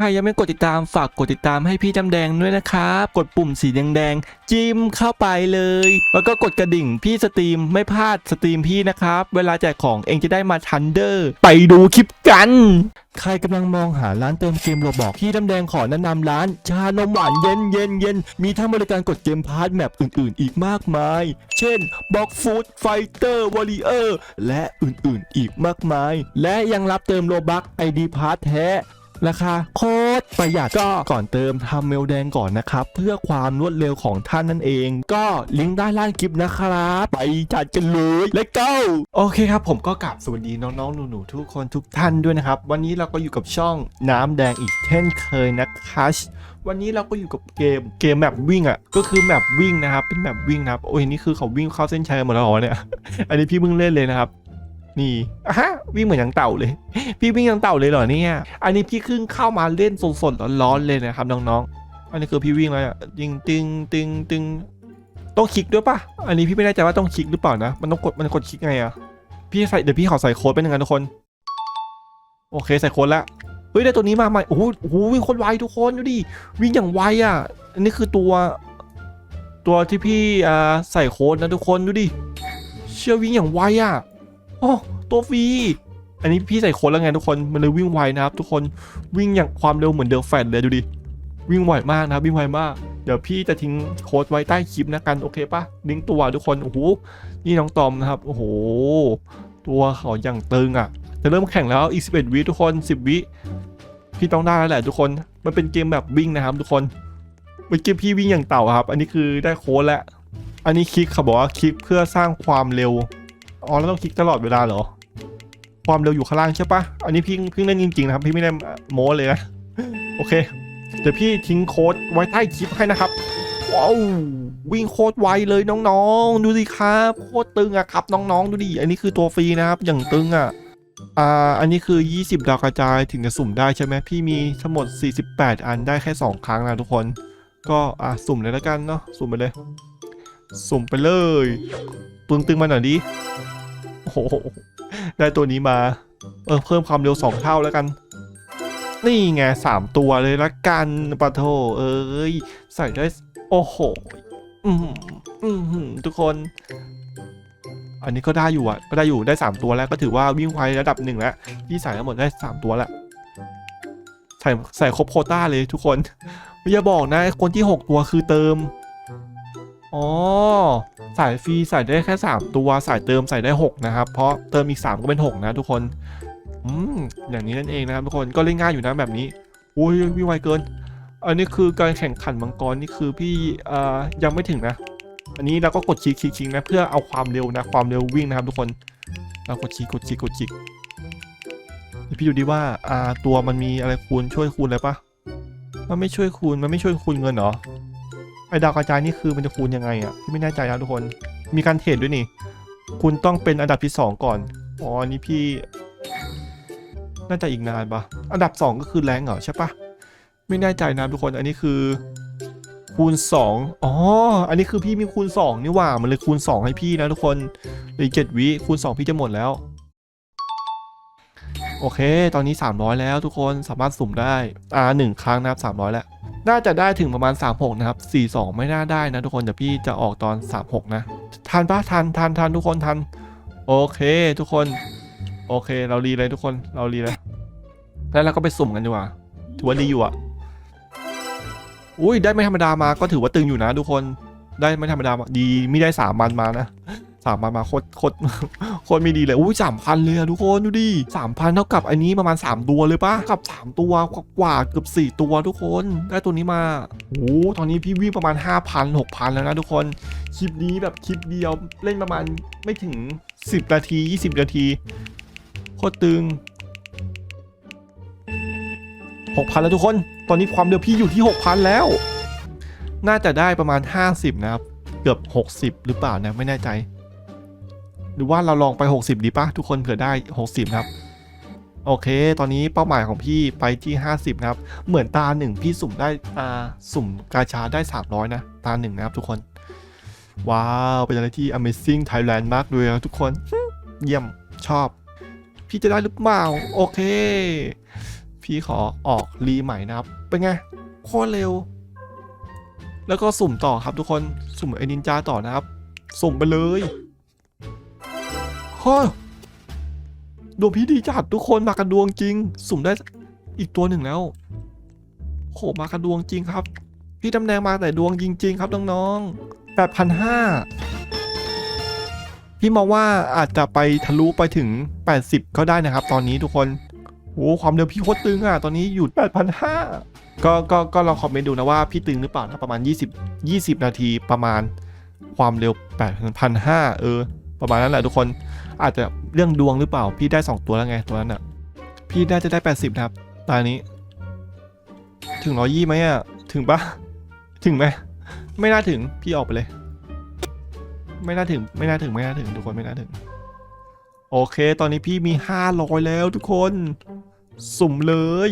ใครยังไม่กดติดตามฝากกดติดตามให้พี่จำแดงด้วยนะครับ กดปุ่มสีแดงๆจิ้มเข้าไปเลย แล้วก็กดกระดิ่งพี่สตรีมไม่พลาดสตรีมพี่นะครับ เวลาแจกของเองจะได้มาทันเดอร์ ไปดูคลิปกัน ใครกำลังมองหาร้านเติมเกมโรบอกพี่ดำแดงขอแนะนำร้าน ชานมหวานเย็นเย็นเย็นมีทั้งบริการกดเกมพาร์ทแมปอื่นๆ อีกมากมาย เช่นบ็อกฟูดไฟเตอร์วอริเออร์และอื่นๆ อีกมากมาย และยังรับเติมโลบักไอดีพาร์ทแท้ ราคาโคตรประหยัดก็ก่อนเติมทำเมลแดงก่อนนะครับ เพื่อความรวดเร็วของท่านนั่นเอง ก็ลิงก์ด้านล่างคลิปนะครับ ไปจัดกันเลยและก็โอเคครับ ผมก็กลับสวัสดีน้องๆหนูๆทุกคนทุกท่านด้วยนะครับ วันนี้เราก็อยู่กับช่องน้ำแดงอีกเช่นเคยนะครับวันนี้เราก็อยู่กับเกมเกมแมปวิ่งอะก็คือแมปวิ่งนะครับเป็นแมปวิ่งนะครับโอ้ยนี่คือเขาวิ่งเข้าเส้นชัยหมดแล้วเหรอเนี่ยอันนี้พี่เพิ่งเล่นเลยนะครับ นี่ฮะวิ่งเหมือนยังเต่าเลย พี่วิ่งยังเต่าเลยเหรอเนี่ย อันนี้พี่ขึ้นเข้ามาเล่นสดๆร้อนๆเลยนะครับน้องๆ อันนี้คือพี่วิ่งแล้วยิงตึงตึงตึงต้องคลิกด้วยปะอันนี้พี่ไม่แน่ใจว่าต้องคลิกหรือเปล่านะ มันต้องกดมันกดคลิกไงอะพี่ใส่เดี๋ยวพี่ขอใส่โค้ดไปหนึ่งกันทุกคน โอเคใส่โค้ดแล้วเฮ้ยได้ตัวนี้มาใหม่โอ้โหวิ่งคตรไวทุกคนดูดิวิ่งอย่างไวอะ อันนี้คือตัว ตัวที่พี่อ่าใส่โค้ดนะทุกคนดูดิเชื่อวิ่งอย่างไวอะโอ้ ตัวฟรีอันนี้พี่ใส่โค้ดแล้วไงทุกคนมันเลยวิ่งไวนะครับ ทุกคนวิ่งอย่างความเร็วเหมือนเดลแฟนเลยดูดิวิ่งไวมากนะครับวิ่งไวมาก เดี๋ยวพี่จะทิ้งโค้ดไว้ใต้คลิปนะกันโอเคปะลิงก์ตัวทุกคนโอ้โหนี่น้องตอมนะครับโอ้โหตัวเขาอย่างตึงอะ จะเริ่มแข่งแล้วอีก 11 วิทุกคน 10 วิพี่ต้องได้แล้วแหละทุกคนมันเป็นเกมแบบวิ่งนะครับ ทุกคนเมื่อกี้พี่วิ่งอย่างเต่าครับ อันนี้คือได้โค้ดแล้วอันนี้คลิกเขาบอกว่าคลิกเพื่อสร้างความเร็วอ๋อแล้วต้องคลิกตลอดเวลาเหรอ ความเร็วอยู่ข้างล่างใช่ปะอันนี้พี่เพิ่งเล่นจริงๆนะครับ พี่ไม่ได้โม้เลยนะ โอเค เดี๋ยวพี่ทิ้งโค้ดไว้ใต้คลิปให้นะครับ ว้าว วิ่งโคตรไวเลยน้องๆ ดูดิครับ โคตรตึงอะครับน้องๆ ดูดิ อันนี้คือตัวฟรีนะครับ อย่างตึงอะอ่า อันนี้คือ 20 ดาวกระจายถึงจะสุ่มได้ใช่ไหมพี่มีทั้งหมด 48 อันได้แค่ 2 ครั้งนะทุกคน ก็อะสุ่มเลยแล้วกันเนาะ สุ่มไปเลย สุ่มไปเลยตึงๆมาหน่อยดิโอ้โห ได้ตัวนี้มา เออเพิ่มความเร็ว2เท่าแล้วกัน นี่ไงสามตัวเลยละกันปะโถเอ้ยใส่ได้โอ้โหอืมอืมทุกคน อันนี้ก็ได้อยู่อะ ก็ได้อยู่ได้3ตัวแล้วก็ถือว่าวิ่งไวระดับหนึ่งแล้วที่ใส่ทั้งหมดได้3ตัวแล้วใส่ใส่ครบโคต้าเลยทุกคน ไม่อย่าบอกนะ คนที่6ตัวคือเติม อ๋อสายฟรีใส่ได้แค่ 3 ตัวสายเติมใส่ได้ 6 นะครับ เพราะเติมอีก 3 ก็เป็น 6 นะทุกคนอืมอย่างนี้นั่นเองนะครับทุกคนก็เล่นง่ายอยู่นะแบบนี้อุ้ยวิ่งไวเกิน อันนี้คือการแข่งขันมังกรนี่คือพี่อ่อยังไม่ถึงนะ อันนี้เราก็กดคลิกคลิกนะเพื่อเอาความเร็วนะความเร็ววิ่งนะครับทุกคนเรากดคลิกกดคลิกกดคลิกพี่ดูดิว่าอ่าตัวมันมีอะไรคูณช่วยคูณอะไรปะมันไม่ช่วยคูณมันไม่ช่วยคูณเงินเหรอ ไอ้ดาวกระจายนี่คือมันจะคูณยังไงอะพี่ไม่แน่ใจนะทุกคน มีการเทรดด้วยนี่ คุณต้องเป็นอันดับที่สองก่อน อ๋อนนี้พี่ น่าจะอีกนานปะอันดับสองก็คือแรงเหรอใช่ปะไม่แน่ใจนะทุกคน อันนี้คือ คูณ 2 อ๋อ อันนี้คือพี่มีคูณ 2 นี่หว่า มันเลยคูณ 2 ให้พี่นะทุกคนเลยเจ็ดวิคูณ 2 พี่จะหมดแล้ว โอเค ตอนนี้ 300 แล้วทุกคนสามารถสุ่มได้อ่าหนึ่งครั้งนะครับ300 แล้ว น่าจะได้ถึงประมาณ 36 นะครับ 42 ไม่น่าได้นะทุกคนเดี๋ยวพี่จะออกตอน 36 นะทันปะทันทันทันทุกคนทัน โอเค ทุกคน โอเค เรารีเลยทุกคนเรารีเลยแล้วเราก็ไปสุ่มกันดีกว่าถือว่าดีอยู่อะอุ้ยได้ไม่ธรรมดามาก็ถือว่าตึงอยู่นะทุกคนได้ไม่ธรรมดามาดีไม่ได้สามมันมานะ สามมันมาโคตรโคตรโคตรไม่ดีเลยอุ้ยสามพันเลยอะทุกคนดูดิสามพันเท่ากับอันนี้ประมาณสามตัวเลยปะกับสามตัวกว่าเกือบสี่ตัวทุกคน ได้ตัวนี้มาโอ้โหตอนนี้พี่วิ่งประมาณห้าพันหกพันแล้วนะทุกคนคลิปนี้แบบคลิปเดียวเล่นประมาณไม่ถึงสิบนาทียี่สิบนาทีโคตรตึงหกพันแล้วทุกคน ตอนนี้ความเร็วพี่อยู่ที่หกพันแล้ว น่าจะได้ประมาณห้าสิบนะครับ เกือบหกสิบหรือเปล่านะไม่แน่ใจ หรือว่าเราลองไปหกสิบดีปะทุกคนเผื่อได้หกสิบครับ โอเค ตอนนี้เป้าหมายของพี่ไปที่ห้าสิบนะครับ เหมือนตาหนึ่งพี่สุ่มได้อ่าสุ่มกาชาได้สามร้อยนะ ตาหนึ่งนะครับทุกคน ว้าว เป็นอะไรที่ Amazing Thailand มากเลยนะทุกคน เยี่ยมชอบ พี่จะได้หรือเปล่า โอเค พี่ขอออกรีใหม่นะครับ เป็นไง โคตรเร็ว แล้วก็สุ่มต่อครับทุกคน สุ่มไอ้นินจาต่อนะครับ สุ่มไปเลย ฮ้ดวงพี่ดีจัดทุกคนมากันดวงจริง สุ่มได้อีกตัวหนึ่งแล้วโหมากันดวงจริงครับ พี่ตำแหน่งมาแต่ดวงจริง ๆ ครับน้องๆแปดพันห้าพี่มองว่าอาจจะไปทะลุไปถึง 80 ก็ได้นะครับ ตอนนี้ทุกคนโหความเร็วพี่โคตรตึงอะ ตอนนี้อยู่8,500ก็ก็ก็ลองคอมเมนต์ดูนะว่าพี่ตึงหรือเปล่านะประมาณ 20 20 นาทีประมาณความเร็ว8,500เออ ประมาณนั้นแหละทุกคน อาจจะเรื่องดวงหรือเปล่า พี่ได้ 2 ตัวแล้วไงตัวนั้นอะ พี่น่าจะได้ 80 นะครับตอนนี้ ถึงร้อยยี่ไหมอะ ถึงปะถึงไหม ไม่น่าถึง พี่ออกไปเลย ไม่น่าถึง ไม่น่าถึง ไม่น่าถึง ทุกคน ไม่น่าถึง โอเค ตอนนี้พี่มี 500 แล้วทุกคน สุ่มเลย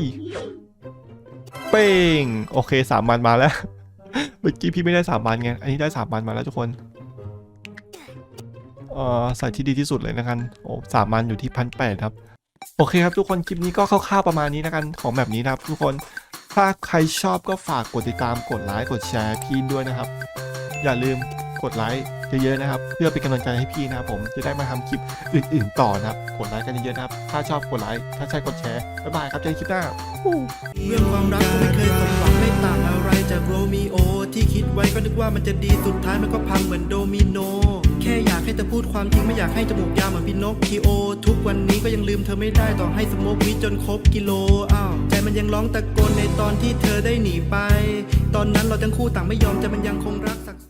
เป้ง โอเคสามมันมาแล้ว เมื่อกี้พี่ไม่ได้สามมันไง อันนี้ได้สามมันมาแล้วทุกคน เอ่อใส่ที่ดีที่สุดเลยนะกันโอ้สามมันอยู่ที่พันแปดครับ โอเคครับทุกคนคลิปนี้ก็คร่าวๆประมาณนี้นะกันของแบบนี้นะครับ ทุกคนถ้าใครชอบก็ฝากกดติดตามกดไลค์กดแชร์พี่ด้วยนะครับ อย่าลืมกดไลค์เยอะๆนะครับ เพื่อเป็นกำลังใจให้พี่นะครับผมจะได้มาทำคลิปอื่นๆต่อนะครับกดไลค์กันเยอะๆนะครับ ถ้าชอบกดไลค์ถ้าใช่กดแชร์บ๊ายบายครับเจอกันคลิปหน้าเรื่องความรักก็ไม่เคยสมหวังไม่ต่างอะไรจากโรมิโอที่คิดไว้ก็นึกว่ามันจะดีสุดท้ายมันก็พังเหมือนโดมิโน แค่พูดความจริงไม่อยากให้จมูกยาวเหมือนพินอคคิโอ ทุกวันนี้ก็ยังลืมเธอไม่ได้ต่อให้สมกวิจนครบกิโลอ้าวใจมันยังร้องตะโกนในตอนที่เธอได้หนีไป ตอนนั้นเราทั้งคู่ต่างไม่ยอมใจมันยังคงรักสัก